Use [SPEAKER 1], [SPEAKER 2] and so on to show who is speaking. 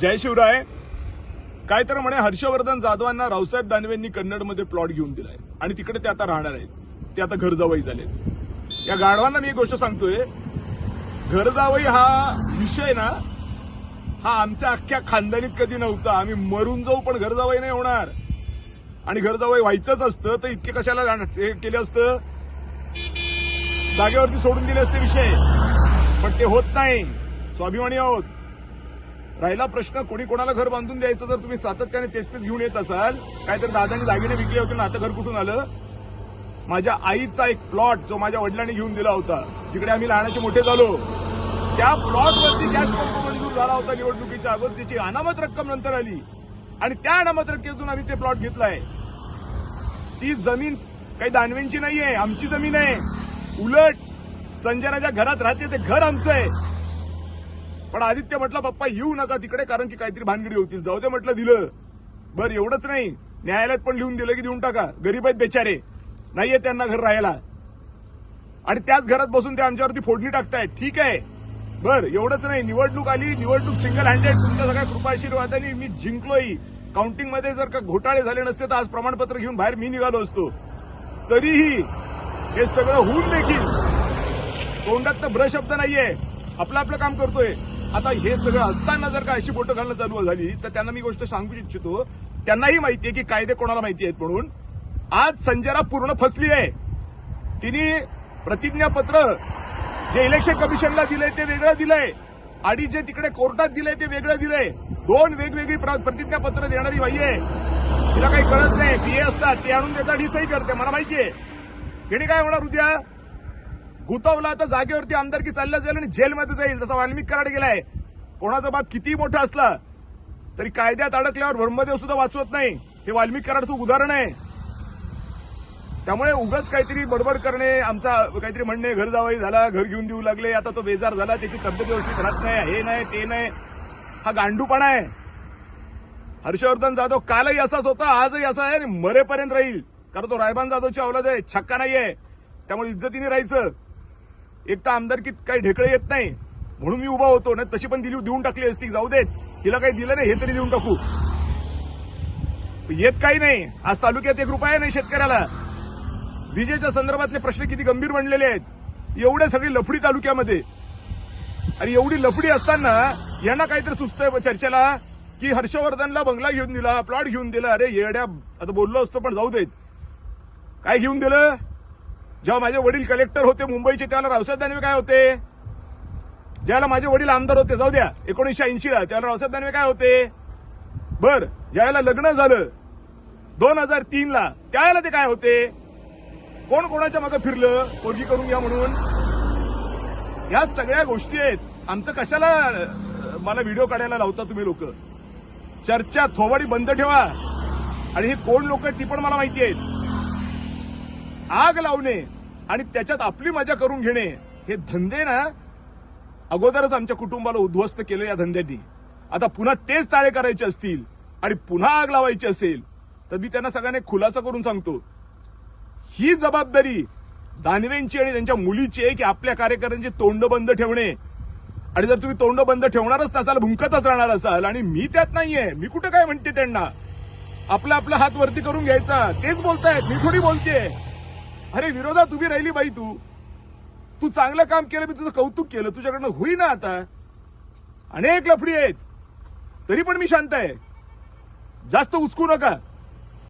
[SPEAKER 1] जय शिवराय. काय तर म्हणे हर्षवर्धन जाधवांना रावसाहेब दानवेंनी कन्नडमध्ये प्लॉट घेऊन दिलाय. आणि तिकडे ते आता राहणार आहेत. ते आता घर जावई झाले या गाढवांना मी एक गोष्ट सांगतोय. घर जावई हा विषय ना हा आमच्या अख्ख्या खानदानीत कधी नव्हता. आम्ही मरून जाऊ पण घर जावई नाही होणार. आणि घर जावई व्हायचंच असतं तर इतके कशाला राहणार- केलं असतं? जागेवरती सोडून दिले असते विषय. पण ते होत नाही. स्वाभिमानी आहोत. राहिला प्रश्न कोणी कोणाला घर बांधून द्यायचं जर तुम्ही सातत्याने तेच तेच घेऊन येत असाल? काहीतरी दादांनी दागिने विकले होते ना आता घर कुठून आलं? माझ्या आईचा एक प्लॉट जो माझ्या वडिलांनी घेऊन दिला होता जिकडे आम्ही लहानाचे मोठे झालो त्या प्लॉटवरती गॅस पंप मंजूर झाला होता निवडणुकीच्या अगोदर त्याची अनामत रक्कम नंतर आली. आणि त्या अनामत रक्कमेतून आम्ही ते प्लॉट घेतलाय. ती जमीन काही दानवेंची नाहीये आमची जमीन आहे. उलट संजनाच्या घरात राहते ते घर आमचं आहे. पण आदित्य म्हटलं पप्पा येऊ नका तिकडे कारण की काहीतरी भानगडी होतील. जाऊ दे म्हटलं दिलं. बरं एवढंच नाही. न्यायालयात पण लिहून दिलं की देऊन टाका. गरीब आहेत बेचारे. नाहीये त्यांना घर राहायला. आणि त्याच घरात बसून ते आमच्यावरती फोडणी टाकतायत. ठीक आहे. बर एवढंच नाही. निवडणूक आली. निवडणूक सिंगल हँडेड तुमच्या सगळ्या कृपाशीर्वादाने मी जिंकलोय. काउंटिंगमध्ये जर का घोटाळे झाले नसते तर आज प्रमाणपत्र घेऊन बाहेर मी निघालो असतो. तरीही हे सगळं होऊन देखील तोंडात तर ब्रश शब्द नाहीये. आपलं आपलं काम करतोय. आता हे सगळं असताना जर का अशी बोटं घालणं चालू झाली तर त्यांना मी गोष्ट सांगू इच्छितो. त्यांनाही माहितीये की कायदे कोणाला माहिती आहेत म्हणून. आज संजरा पूर्ण फसली आहे. तिने प्रतिज्ञापत्र जे इलेक्शन कमिशनला दिलंय ते वेगळं दिलंय. आणि जे तिकडे कोर्टात दिलंय ते वेगळं दिलंय. दोन वेगवेगळी प्रतिज्ञापत्र देणारी बाई आहे. तिला काही कळत नाही. पीए असतात ते आणून देतात ही सही करते. मला माहितीये हिने काय होणार उद्या? गुतवला तर जागेवरती आमदारकी चालल्या जाईल आणि जेलमध्ये जाईल जसा वाल्मिक कराड गेलाय. कोणाचा बाप किती मोठा असला तरी कायद्यात अडकल्यावर ब्रह्मदेव सुद्धा वाचवत नाही. हे वाल्मिक कराडचं उदाहरण आहे. त्यामुळे उगाच काहीतरी बडबड करणे आमचा काहीतरी म्हणणे घर जावाई झाला घर घेऊन देऊ लागले आता तो बेजार झाला त्याची तब्येत व्यवस्थित राहत नाही हे नाही ते नाही. हा गांडूपणा आहे. हर्षवर्धन जाधव कालही असाच होता आजही असा आहे आणि मरेपर्यंत राहील. कारण तो रायबान जाधवची अवलाद आहे छक्का नाहीये. त्यामुळे इज्जतीने राहायचं. एक तर आमदारकीत काही ढेकळे येत नाही. म्हणून मी उभा होतो ना तशी पण दिली देऊन टाकली असती. जाऊ देत. हिला काही दिलं नाही हे तरी देऊन टाकू. येत काही नाही. आज तालुक्यात एक रुपया नाही शेतकऱ्याला. विजेच्या संदर्भातले प्रश्न किती गंभीर बनलेले आहेत. एवढ्या सगळी लफडी तालुक्यामध्ये. आणि एवढी लफडी असताना यांना काहीतरी सुचतंय चर्चेला की हर्षवर्धनला बंगला घेऊन दिला प्लॉट घेऊन दिला. अरे येड्या आता बोललो असतो पण जाऊ देत. काय घेऊन दिलं? जेव्हा माझे वडील कलेक्टर होते मुंबईचे त्याला रावसाहेब दानवे काय होते? ज्याला माझे वडील आमदार होते जाऊ द्या एकोणीसशे ऐंशीला त्याला रावसाहेब दानवे काय होते? बर ज्याला लग्न झालं दोन हजार तीन ला त्यावेळेला ते काय होते? कोण कोणाच्या मागे फिरलं? पोरगी करून घ्या म्हणून. या सगळ्या गोष्टी आहेत. आमचं कशाला मला व्हिडिओ काढायला लावता तुम्ही लोक? चर्चा थोबाडी बंद ठेवा. आणि हे कोण लोक आहेत ती पण मला माहिती आहेत. आग लावणे. आणि त्याच्यात आपली मजा करून घेणे हे धंदे ना अगोदरच आमच्या कुटुंबाला उद्ध्वस्त केलं या धंद्यांनी. आता पुन्हा तेच चाळे करायचे असतील आणि पुन्हा आग लावायची असेल तर मी त्यांना सगळ्यांना खुलासा करून सांगतो. ही जबाबदारी दानवेंची आणि त्यांच्या मुलीची आहे की आपल्या कार्यकर्त्यांची तोंड बंद ठेवणे. आणि जर तुम्ही तोंड बंद ठेवणारच नसाल भुंकतच राहणार असाल आणि मी त्यात नाहीये मी कुठं काय म्हणते त्यांना? आपला आपला हात वरती करून घ्यायचा तेच बोलतायत मी थोडी बोलते अरे विरोधात उभी राहिली बाई तू. तू चांगलं काम केलं मी तुझं कौतुक केलं. तुझ्याकडनं होईना आता. अनेक लफडी आहेत. तरी पण मी शांत आहे. जास्त उचकू नका.